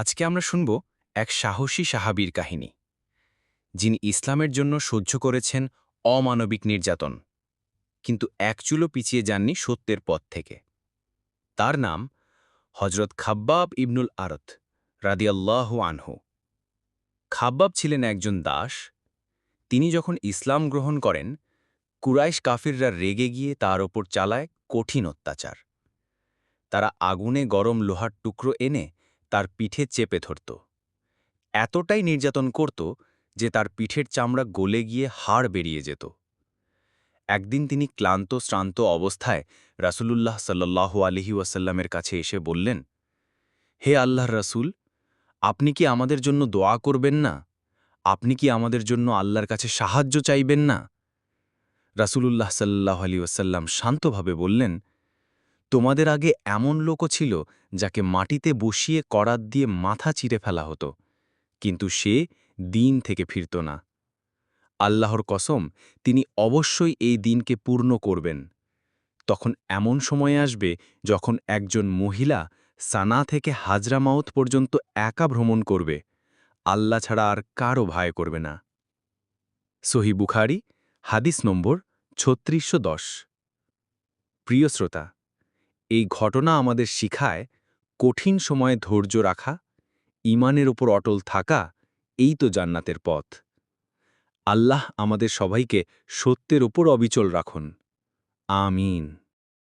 আজকে আমরা শুনব এক সাহসী সাহাবীর কাহিনী, যিনি ইসলামের জন্য সহ্য করেছেন অমানবিক নির্যাতন, কিন্তু এক চুলো পিছিয়ে যাননি সত্যের পথ থেকে। তার নাম হজরত খাব্বাব ইবনুল আরত রাদিয়াল্লাহু আনহু। খাব্বাব ছিলেন একজন দাস। তিনি যখন ইসলাম গ্রহণ করেন, কুরাইশ কাফিররা রেগে গিয়ে তার ওপর চালায় কঠিন অত্যাচার। তারা আগুনে গরম লোহার টুকরো এনে তার পিঠে চেপে ধরত। এতটাই নির্যাতন করত যে তার পিঠের চামড়া গলে গিয়ে হাড় বেরিয়ে যেত। একদিন তিনি ক্লান্ত, শ্রান্ত অবস্থায় রাসূলুল্লাহ সাল্লাল্লাহু আলহি ওয়াসাল্লামের কাছে এসে বললেন, হে আল্লাহর রাসূল, আপনি কি আমাদের জন্য দোয়া করবেন না? আপনি কি আমাদের জন্য আল্লাহর কাছে সাহায্য চাইবেন না? রাসূলুল্লাহ সাল্লাহ আলী ওয়াসাল্লাম শান্তভাবে বললেন তোমাদের আগে এমন লোকও ছিল যাকে মাটিতে বসিয়ে করাত দিয়ে মাথা চিরে ফেলা হতো, কিন্তু সে দিন থেকে ফিরত না। আল্লাহর কসম, তিনি অবশ্যই এই দিনকে পূর্ণ করবেন। তখন এমন সময় আসবে যখন একজন মহিলা সানা থেকে হাজরামাউত পর্যন্ত একা ভ্রমণ করবে। আল্লাহ ছাড়া আর কারও ভয় করবে না। সহি বুখারি, হাদিস নম্বর ছত্রিশশো প্রিয় শ্রোতা এই ঘটনা আমাদের শিখায় কঠিন সময়ে ধৈর্য রাখা ইমানের ওপর অটল থাকা, এই তো জান্নাতের পথ। আল্লাহ আমাদের সবাইকে সত্যের ওপর অবিচল রাখুন। আমিন।